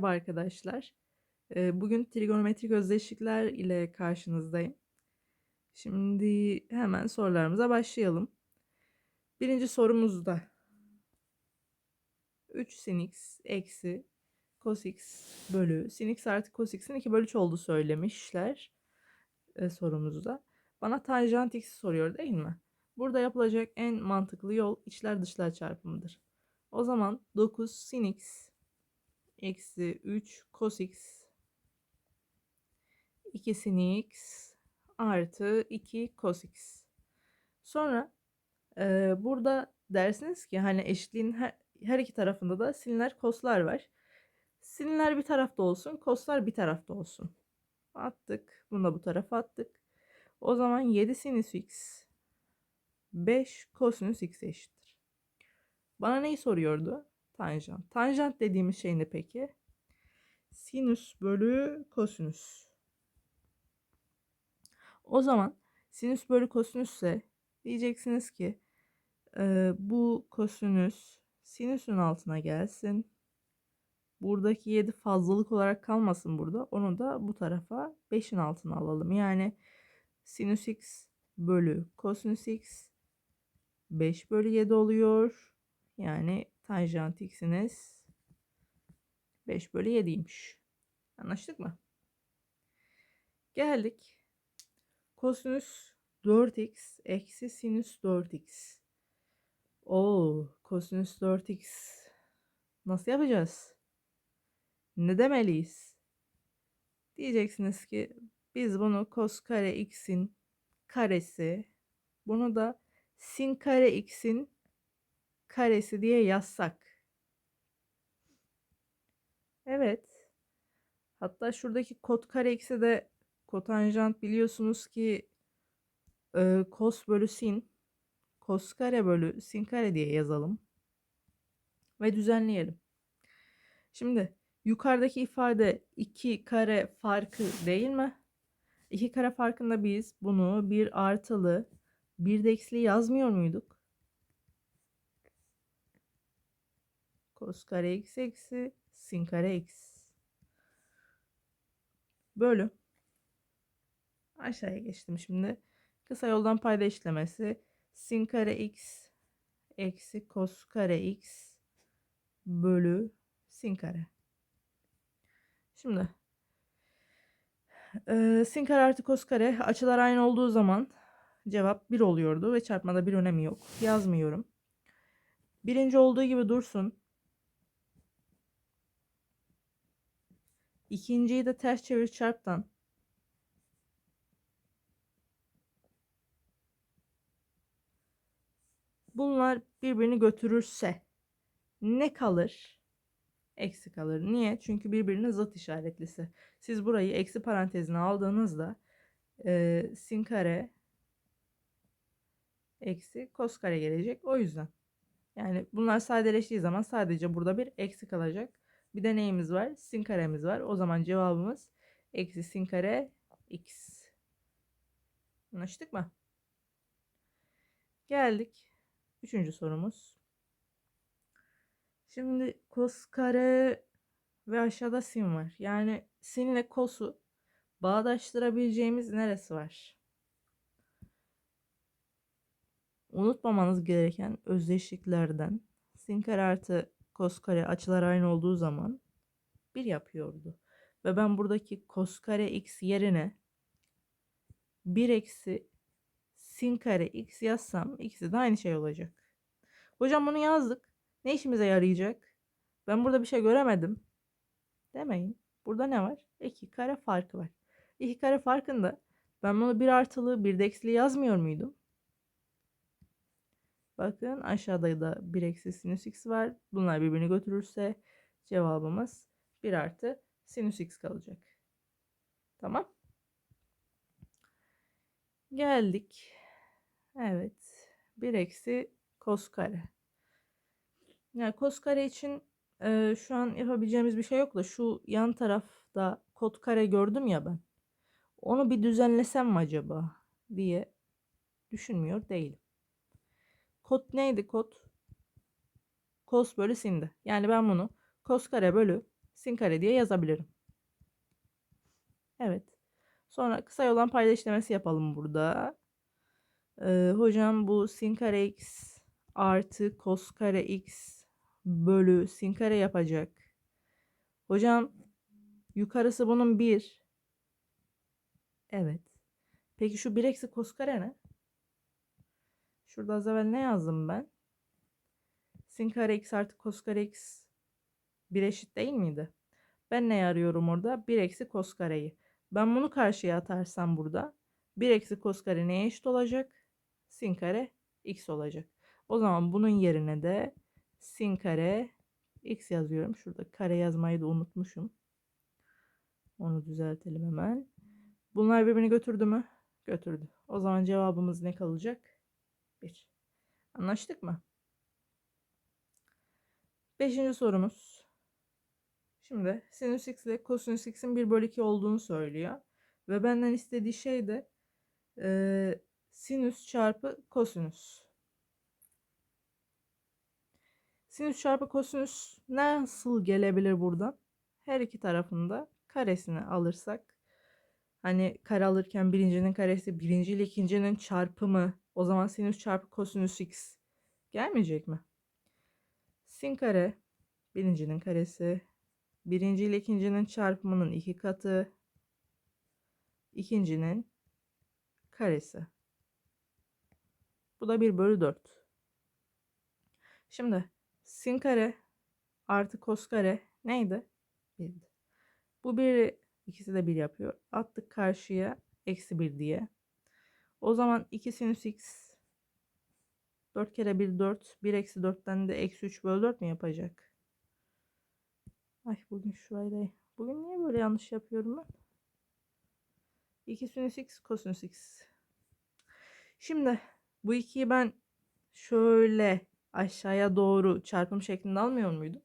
Merhaba arkadaşlar. Bugün trigonometrik özdeşlikler ile karşınızdayım. Şimdi hemen sorularımıza başlayalım. Birinci sorumuzda 3 sin x eksi cos x bölü sin x artı cos x'in 2 bölü 3 olduğu söylemişler sorumuzda. Bana tanjant x'i soruyor değil mi? Burada yapılacak en mantıklı yol içler dışlar çarpımıdır. O zaman 9 sin x eksi 3 cos x 2 sin x artı 2 cos x. Sonra e, burada dersiniz ki hani eşitliğin her, her iki tarafında da sinler coslar var. Sinler bir tarafta olsun, coslar bir tarafta olsun. Attık. Bunu da bu tarafa attık. O zaman 7 sinüs x 5 kosinüs x eşittir. Bana neyi soruyordu? Tanjant. Tanjant dediğimiz şey ne peki? Sinüs bölü kosinüs. O zaman sinüs bölü kosinüsse diyeceksiniz ki e, bu kosinüs sinüsün altına gelsin. Buradaki 7 fazlalık olarak kalmasın burada. Onu da bu tarafa 5'in altına alalım. Yani sinüs x bölü kosinüs x 5 bölü 7 oluyor. Yani tanjant x'iniz 5 bölü 7'ymiş. Anlaştık mı? Geldik. Kosinüs 4x eksi sinüs 4x. Oo, kosinüs 4x. Nasıl yapacağız? Ne demeliyiz? Diyeceksiniz ki biz bunu kos kare x'in karesi, bunu da sin kare x'in karesi diye yazsak. Evet. Hatta şuradaki kot kare x'e de kotanjant biliyorsunuz ki e, kos bölü sin kos kare bölü sin kare diye yazalım. Ve düzenleyelim. Şimdi yukarıdaki ifade 2 kare farkı değil mi? 2 kare farkında biz bunu bir artılı bir de eksili yazmıyor muyduk? Kos kare x eksi sin kare x. Bölü. Aşağıya geçtim şimdi. Kısa yoldan payda işlemesi. Sin kare x eksi kos kare x bölü sin kare. Şimdi e, sin kare artı kos kare açılar aynı olduğu zaman cevap 1 oluyordu ve çarpmada bir önemi yok. Yazmıyorum. Birinci olduğu gibi dursun. İkinciyi de ters çevir çarptan. Bunlar birbirini götürürse ne kalır? Eksi kalır. Niye? Çünkü birbirine zıt işaretlisi. Siz burayı eksi parantezine aldığınızda e, sin kare eksi kos kare gelecek. O yüzden. Yani bunlar sadeleştiği zaman sadece burada bir eksi kalacak. Bir de neyimiz var? Sin karemiz var. O zaman cevabımız eksi sin kare x. Anlaştık mı? Geldik. Üçüncü sorumuz. Şimdi kos kare ve aşağıda sin var. Yani sin ile kosu bağdaştırabileceğimiz neresi var? Unutmamanız gereken özdeşliklerden sin kare artı kos kare açılar aynı olduğu zaman 1 yapıyordu. Ve ben buradaki kos kare x yerine 1 eksi sin kare x yazsam ikisi de aynı şey olacak. Hocam bunu yazdık. Ne işimize yarayacak? Ben burada bir şey göremedim. Demeyin. Burada ne var? 2 kare farkı var. 2 kare farkında ben bunu bir artılı bir de eksili yazmıyor muydum? Bakın aşağıda da 1 eksi sinüs x var. Bunlar birbirini götürürse cevabımız 1 artı sinüs x kalacak. Tamam. Geldik. Evet. 1 eksi kos kare. Yani kos kare için e, şu an yapabileceğimiz bir şey yok da şu yan tarafta kot kare gördüm ya ben. Onu bir düzenlesem mi acaba diye düşünmüyor değilim. Kot neydi kot? Kos bölü sindi. Yani ben bunu kos kare bölü sin kare diye yazabilirim. Evet. Sonra kısa yoldan payda işlemesi yapalım burada. Ee, hocam bu sin kare x artı kos kare x bölü sin kare yapacak. Hocam yukarısı bunun 1. Evet. Peki şu 1 eksi kos kare ne? Şurada az evvel ne yazdım ben? Sin kare x artı kos kare x 1 eşit değil miydi? Ben ne arıyorum orada? 1 eksi kos kareyi. Ben bunu karşıya atarsam burada 1 eksi kos kare neye eşit olacak? Sin kare x olacak. O zaman bunun yerine de sin kare x yazıyorum. Şurada kare yazmayı da unutmuşum. Onu düzeltelim hemen. Bunlar birbirini götürdü mü? Götürdü. O zaman cevabımız ne kalacak? 1. Anlaştık mı? Beşinci sorumuz. Şimdi sinüs x ile kosinüs x'in 1 bölü 2 olduğunu söylüyor. Ve benden istediği şey de e, sinüs çarpı kosinüs. Sinüs çarpı kosinüs nasıl gelebilir buradan? Her iki tarafında karesini alırsak hani kare alırken birincinin karesi birinci ile ikincinin çarpımı o zaman sinüs çarpı kosinüs x gelmeyecek mi? Sin kare birincinin karesi birinci ile ikincinin çarpımının iki katı ikincinin karesi. Bu da 1 bölü 4. Şimdi sin kare artı kos kare neydi? 1'di. Bu bir ikisi de 1 yapıyor. Attık karşıya eksi 1 diye. O zaman 2 sinüs x 4 kere 1 4. 1 eksi 4'ten de eksi 3 bölü 4 mi yapacak? Ay bugün şurayla. Bugün niye böyle yanlış yapıyorum ben? 2 sinüs x kosinüs x. Şimdi bu ikiyi ben şöyle aşağıya doğru çarpım şeklinde almıyor muydum?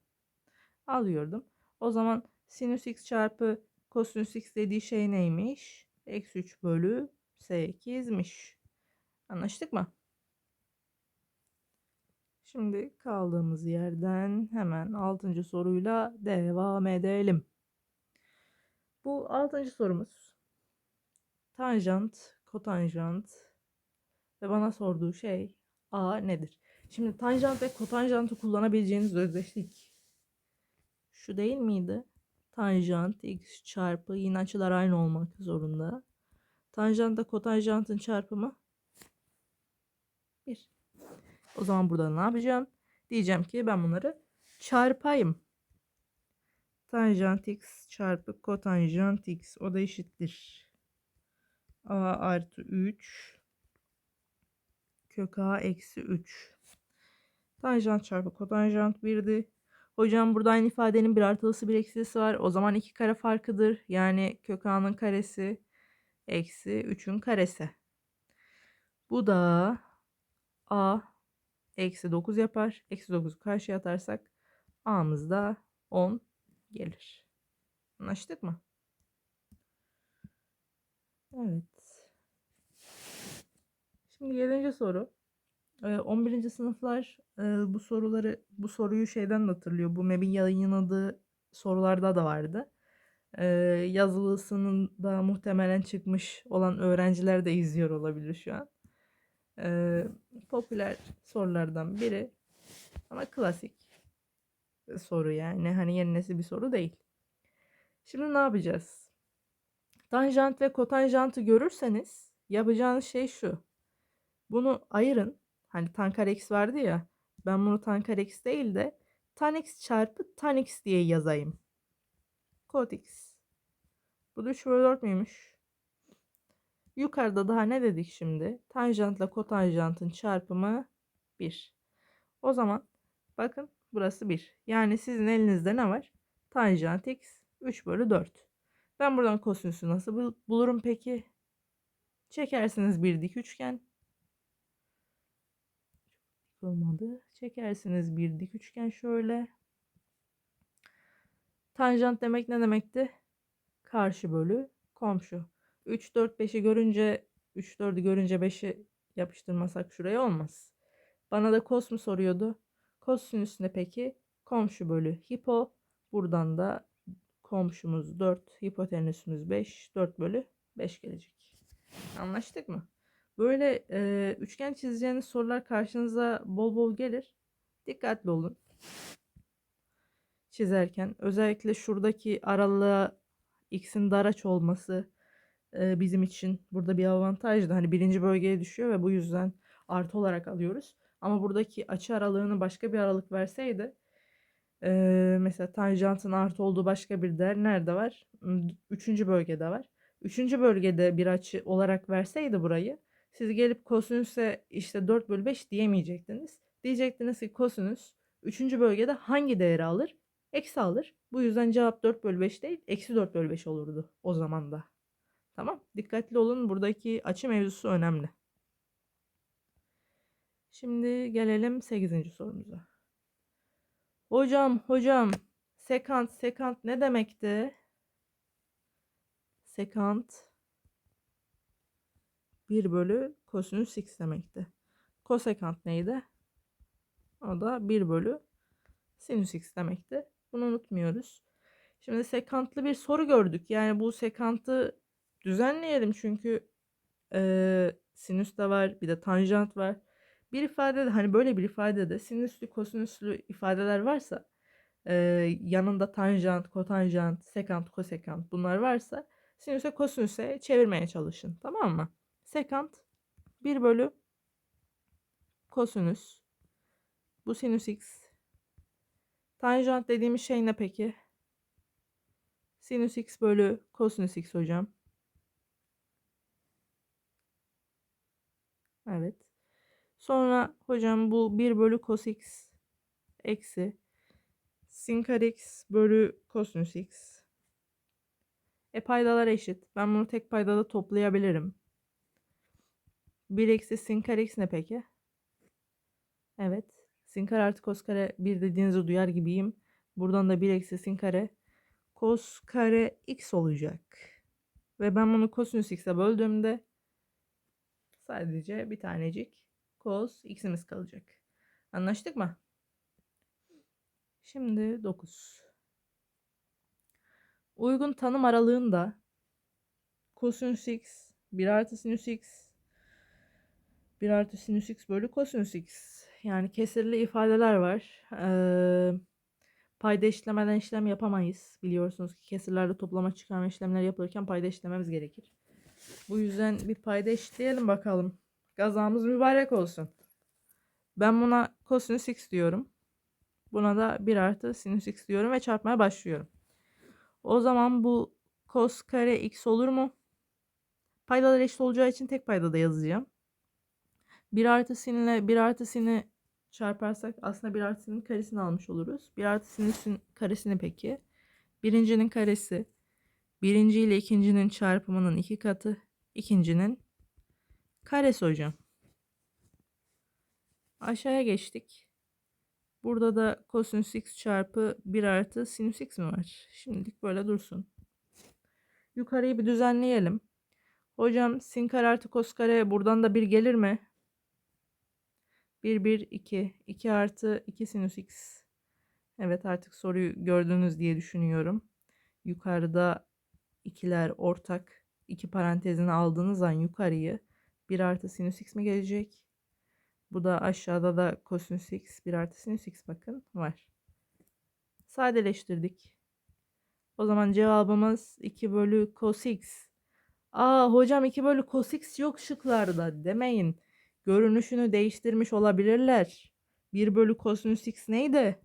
Alıyordum. O zaman sinüs x çarpı kosinüs x dediği şey neymiş? Eksi 3 bölü 8'miş. Anlaştık mı? Şimdi kaldığımız yerden hemen 6. soruyla devam edelim. Bu 6. sorumuz tanjant, kotanjant ve bana sorduğu şey A nedir? Şimdi tanjant ve kotanjantı kullanabileceğiniz özdeşlik şu değil miydi? Tanjant x çarpı yine açılar aynı olmak zorunda. Tanjantla kotanjantın çarpımı 1. O zaman burada ne yapacağım? Diyeceğim ki ben bunları çarpayım. Tanjant x çarpı kotanjant x o da eşittir. a artı 3 kök a eksi 3. Tanjant çarpı kotanjant 1'di. Hocam burada aynı ifadenin bir artılısı bir eksilisi var. O zaman iki kare farkıdır. Yani kök a'nın karesi eksi 3'ün karesi. Bu da a eksi 9 yapar. Eksi 9'u karşıya atarsak a'mız da 10 gelir. Anlaştık mı? Evet. Şimdi 7. soru. 11. sınıflar bu soruları bu soruyu şeyden de hatırlıyor. Bu MEB'in yayınladığı sorularda da vardı. Yazılısının da muhtemelen çıkmış olan öğrenciler de izliyor olabilir şu an. Popüler sorulardan biri ama klasik soru yani. Hani yeni nesil bir soru değil. Şimdi ne yapacağız? Tanjant ve kotanjantı görürseniz yapacağınız şey şu. Bunu ayırın. Hani tan kare x vardı ya. Ben bunu tan kare x değil de tan x çarpı tan x diye yazayım. Kot x. Bu da 3 bölü 4 müymüş? Yukarıda daha ne dedik şimdi? Tanjantla kotanjantın çarpımı 1. O zaman bakın burası 1. Yani sizin elinizde ne var? Tanjant x 3 bölü 4. Ben buradan kosinüsü nasıl bulurum peki? Çekersiniz bir dik üçgen olmadı. Çekersiniz bir dik üçgen şöyle. Tanjant demek ne demekti? Karşı bölü komşu. 3, 4, 5'i görünce 3, 4'ü görünce 5'i yapıştırmasak şuraya olmaz. Bana da kos mu soruyordu? Kosinüs ne peki? Komşu bölü hipo. Buradan da Komşumuz 4. Hipotenüsümüz 5. 4 bölü 5 gelecek. Anlaştık mı? Böyle e, üçgen çizeceğiniz sorular karşınıza bol bol gelir. Dikkatli olun. Çizerken özellikle şuradaki aralığa x'in dar aç olması e, bizim için burada bir avantajdı. Hani birinci bölgeye düşüyor ve bu yüzden artı olarak alıyoruz. Ama buradaki açı aralığını başka bir aralık verseydi e, mesela tanjantın artı olduğu başka bir değer nerede var? Hmm, Üçüncü bölgede var. Üçüncü bölgede bir açı olarak verseydi burayı siz gelip kosinüse işte 4 bölü 5 diyemeyecektiniz. Diyecektiniz ki kosinüs 3. bölgede hangi değeri alır? Eksi alır. Bu yüzden cevap 4 bölü 5 değil eksi 4 bölü 5 olurdu o zaman da. Tamam. Dikkatli olun. Buradaki açı mevzusu önemli. Şimdi gelelim 8. sorumuza. Hocam, hocam, sekant, sekant ne demekti? Sekant 1 bölü kosinüs x demekti. Kosekant neydi? O da 1 bölü sinüs x demekti. Bunu unutmuyoruz. Şimdi sekantlı bir soru gördük. Yani bu sekantı düzenleyelim çünkü e, sinüs de var bir de tanjant var. Bir ifadede hani böyle bir ifadede sinüslü kosinüslü ifadeler varsa e, yanında tanjant, kotanjant, sekant, kosekant bunlar varsa sinüse kosinüse çevirmeye çalışın. Tamam mı? Sekant 1 bölü kosinüs bu sinüs x. Tanjant dediğimiz şey ne peki? Sinüs x bölü kosinüs x hocam. Evet. Sonra hocam bu 1 bölü cos x eksi sin kare x bölü kosinüs x. E paydalar eşit. Ben bunu tek paydada toplayabilirim. 1 eksi sin kare x ne peki? Evet. Sin kare artı kos kare 1 dediğinizi duyar gibiyim. Buradan da 1 eksi sin kare kos kare x olacak. Ve ben bunu kosinüs x'e böldüğümde sadece bir tanecik cos x'imiz kalacak. Anlaştık mı? Şimdi 9. Uygun tanım aralığında kosinüs x 1 artı sinüs x 1 artı sinüs x bölü kosinüs x. Yani kesirli ifadeler var. Ee, payda işlemeden işlem yapamayız. Biliyorsunuz ki kesirlerde toplama çıkarma işlemleri yapılırken payda işlememiz gerekir. Bu yüzden bir payda eşitleyelim bakalım. Gazamız mübarek olsun. Ben buna kosinüs x diyorum. Buna da 1 artı sinüs x diyorum ve çarpmaya başlıyorum. O zaman bu kos kare x olur mu? Paydalar eşit olacağı için tek paydada yazacağım. 1 artı sin ile 1 artı sini çarparsak aslında 1 artı sinin karesini almış oluruz. 1 artı sinüsün karesini peki? Birincinin karesi. Birinci ile ikincinin çarpımının iki katı. ikincinin karesi hocam. Aşağıya geçtik. Burada da kosinüs x çarpı 1 artı sinüs x mi var? Şimdilik böyle dursun. Yukarıyı bir düzenleyelim. Hocam sin kare artı kos kare buradan da 1 gelir mi? 1 1 2 2 artı 2 sinüs x. Evet artık soruyu gördünüz diye düşünüyorum. Yukarıda ikiler ortak. iki parantezini aldığınız an yukarıyı 1 artı sinüs x mi gelecek? Bu da aşağıda da kosinüs x 1 artı sinüs x bakın var. Sadeleştirdik. O zaman cevabımız 2 bölü cos x. Aa hocam 2 bölü cos x yok şıklarda demeyin. Görünüşünü değiştirmiş olabilirler. 1 bölü kosinüs x neydi?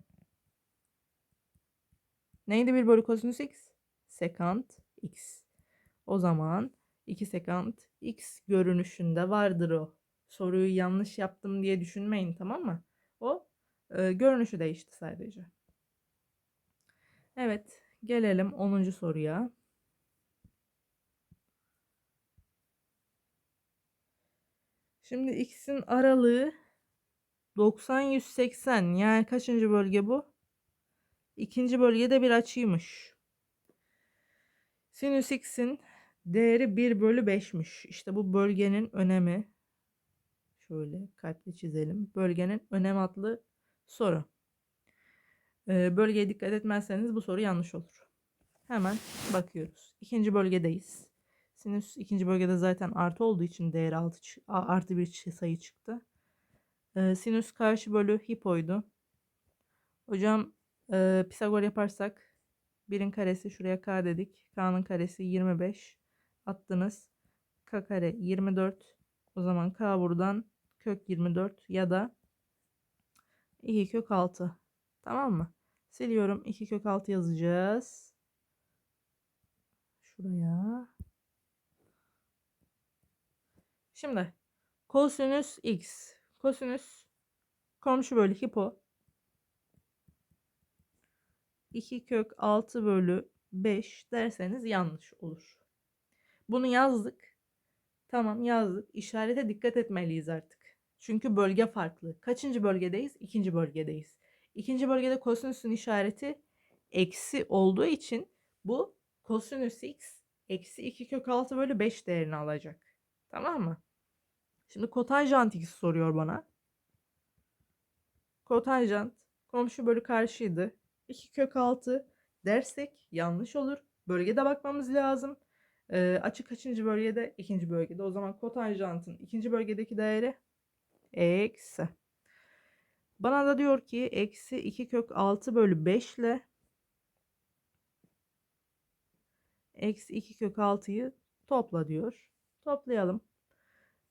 Neydi 1 bölü kosinüs x? Sekant x. O zaman 2 sekant x görünüşünde vardır o. Soruyu yanlış yaptım diye düşünmeyin tamam mı? O e, görünüşü değişti sadece. Evet gelelim 10. soruya. Şimdi x'in aralığı 90-180 yani kaçıncı bölge bu? İkinci bölgede bir açıymış. Sinüs x'in değeri 1 bölü 5'miş. İşte bu bölgenin önemi. Şöyle kalple çizelim. Bölgenin önem adlı soru. Ee, bölgeye dikkat etmezseniz bu soru yanlış olur. Hemen bakıyoruz. İkinci bölgedeyiz. Sinüs ikinci bölgede zaten artı olduğu için değeri altı, artı bir sayı çıktı. Sinüs karşı bölü hipoydu. Hocam e, Pisagor yaparsak 1'in karesi şuraya k dedik. K'nın karesi 25 attınız. K kare 24. O zaman k buradan kök 24 ya da 2 kök 6. Tamam mı? Siliyorum. 2 kök 6 yazacağız. Şuraya. Şimdi kosinüs x. Kosinüs komşu bölü hipo. 2 kök 6 bölü 5 derseniz yanlış olur. Bunu yazdık. Tamam yazdık. İşarete dikkat etmeliyiz artık. Çünkü bölge farklı. Kaçıncı bölgedeyiz? İkinci bölgedeyiz. İkinci bölgede kosinüsün işareti eksi olduğu için bu kosinüs x eksi 2 kök 6 bölü 5 değerini alacak. Tamam mı? Şimdi kotanjant x soruyor bana. Kotanjant komşu bölü karşıydı. 2 kök 6 dersek yanlış olur. Bölgede bakmamız lazım. Ee, açı kaçıncı bölgede? İkinci bölgede. O zaman kotanjantın ikinci bölgedeki değeri eksi. Bana da diyor ki eksi 2 kök 6 bölü 5 ile eksi 2 kök 6'yı topla diyor. Toplayalım.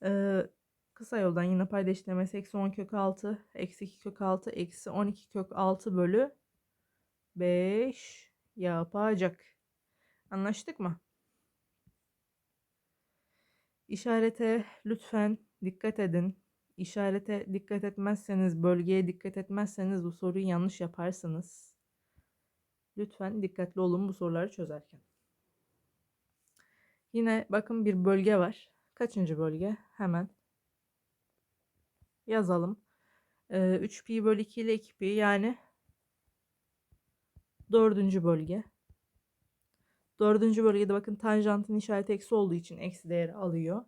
Ee, kısa yoldan yine payda işlemesi eksi 10 kök 6 eksi 2 kök 6 eksi 12 kök 6 bölü 5 yapacak. Anlaştık mı? İşarete lütfen dikkat edin. İşarete dikkat etmezseniz, bölgeye dikkat etmezseniz bu soruyu yanlış yaparsınız. Lütfen dikkatli olun bu soruları çözerken. Yine bakın bir bölge var. Kaçıncı bölge? Hemen yazalım. Ee, 3 pi bölü 2 ile 2 pi yani dördüncü bölge. Dördüncü bölgede bakın tanjantın işareti eksi olduğu için eksi değeri alıyor.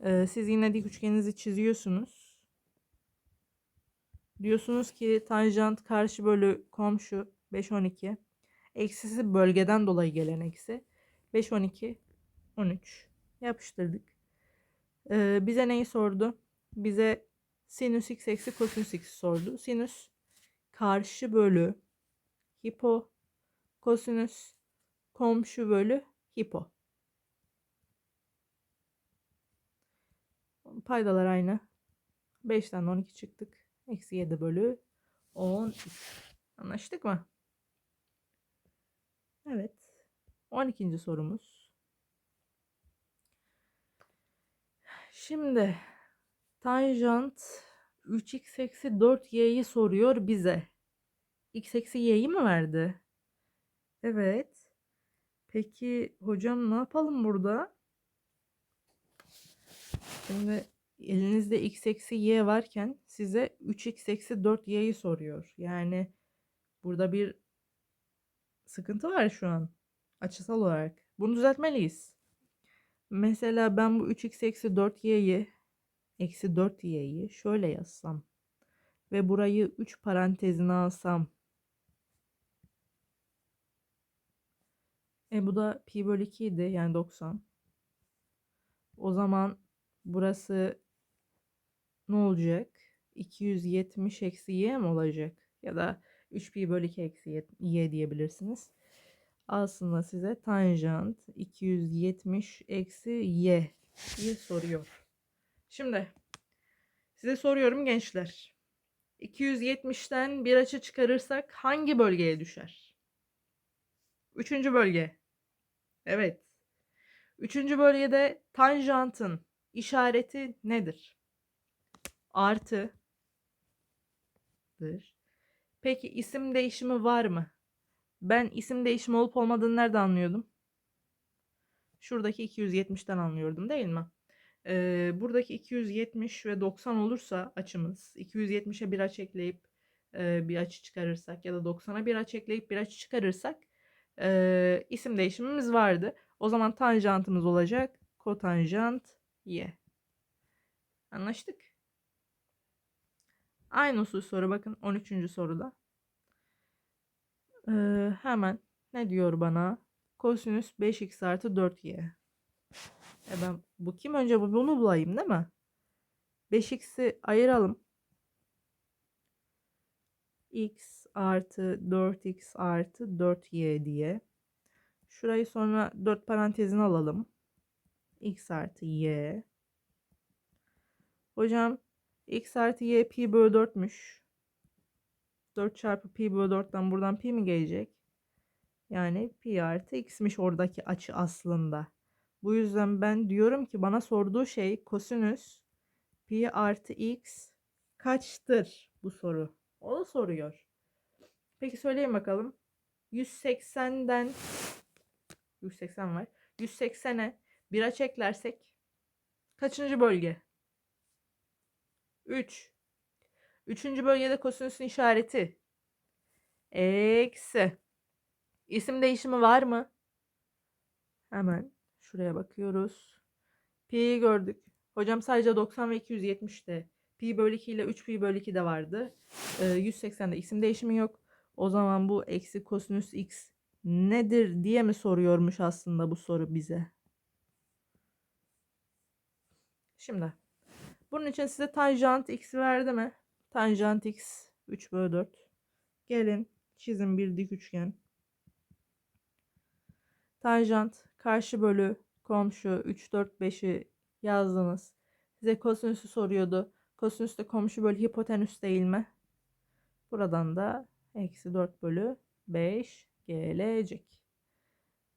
Ee, siz yine dik üçgeninizi çiziyorsunuz. Diyorsunuz ki tanjant karşı bölü komşu 5 12. Eksisi bölgeden dolayı gelen eksi. 5 12 13. Yapıştırdık. Ee, bize neyi sordu? Bize sinüs x eksi kosinüs x sordu. Sinüs karşı bölü hipo kosinüs komşu bölü hipo. Paydalar aynı. 5'ten 12 çıktık. Eksi 7 bölü 13. Anlaştık mı? Evet. 12. sorumuz. Şimdi tanjant 3x eksi 4y'yi soruyor bize. x eksi y'yi mi verdi? Evet. Peki hocam ne yapalım burada? Şimdi elinizde x eksi y varken size 3x eksi 4y'yi soruyor. Yani burada bir sıkıntı var şu an açısal olarak. Bunu düzeltmeliyiz. Mesela ben bu 3x eksi 4y'yi eksi 4y'yi şöyle yazsam ve burayı 3 parantezine alsam E bu da pi bölü 2 idi yani 90. O zaman burası ne olacak? 270 eksi y mi olacak? Ya da 3 pi bölü 2 eksi y, diyebilirsiniz. Aslında size tanjant 270 eksi y soruyor. Şimdi size soruyorum gençler. 270'ten bir açı çıkarırsak hangi bölgeye düşer? Üçüncü bölge. Evet. Üçüncü bölgede tanjantın işareti nedir? Artıdır. Peki isim değişimi var mı? Ben isim değişimi olup olmadığını nereden anlıyordum? Şuradaki 270'ten anlıyordum değil mi? Ee, buradaki 270 ve 90 olursa açımız 270'e bir açı ekleyip e, bir açı çıkarırsak ya da 90'a bir açı ekleyip bir açı çıkarırsak e, isim değişimimiz vardı. O zaman tanjantımız olacak kotanjant y. Anlaştık. Aynı usul soru bakın 13. soruda. Ee, hemen ne diyor bana? Kosinüs 5x artı 4y. E ben bu kim önce bu- bunu bulayım değil mi? 5x'i ayıralım. x artı 4x artı 4y diye. Şurayı sonra 4 parantezine alalım. x artı y. Hocam x artı y pi bölü 4'müş. 4 çarpı pi bölü 4'ten buradan pi mi gelecek? Yani pi artı x'miş oradaki açı aslında. Bu yüzden ben diyorum ki bana sorduğu şey kosinüs pi artı x kaçtır bu soru. O da soruyor. Peki söyleyin bakalım. 180'den 180 var. 180'e 1'e çeklersek kaçıncı bölge? 3. Üçüncü bölgede kosinüsün işareti. Eksi. İsim değişimi var mı? Hemen şuraya bakıyoruz. Pi'yi gördük. Hocam sadece 90 ve 270'te. Pi bölü 2 ile 3 pi bölü 2 de vardı. Ee, 180'de isim değişimi yok. O zaman bu eksi kosinüs x nedir diye mi soruyormuş aslında bu soru bize. Şimdi bunun için size tanjant x verdi mi? Tanjant x 3 bölü 4. Gelin çizin bir dik üçgen. Tanjant karşı bölü komşu 3 4 5'i yazdınız. Size kosinüsü soruyordu. Kosinüs de komşu bölü hipotenüs değil mi? Buradan da eksi 4 bölü 5 gelecek.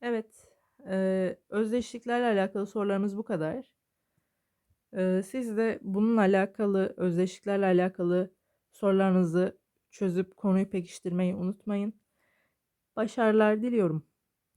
Evet. E, özdeşliklerle alakalı sorularımız bu kadar. Siz de bununla alakalı, özdeşliklerle alakalı sorularınızı çözüp konuyu pekiştirmeyi unutmayın. Başarılar diliyorum.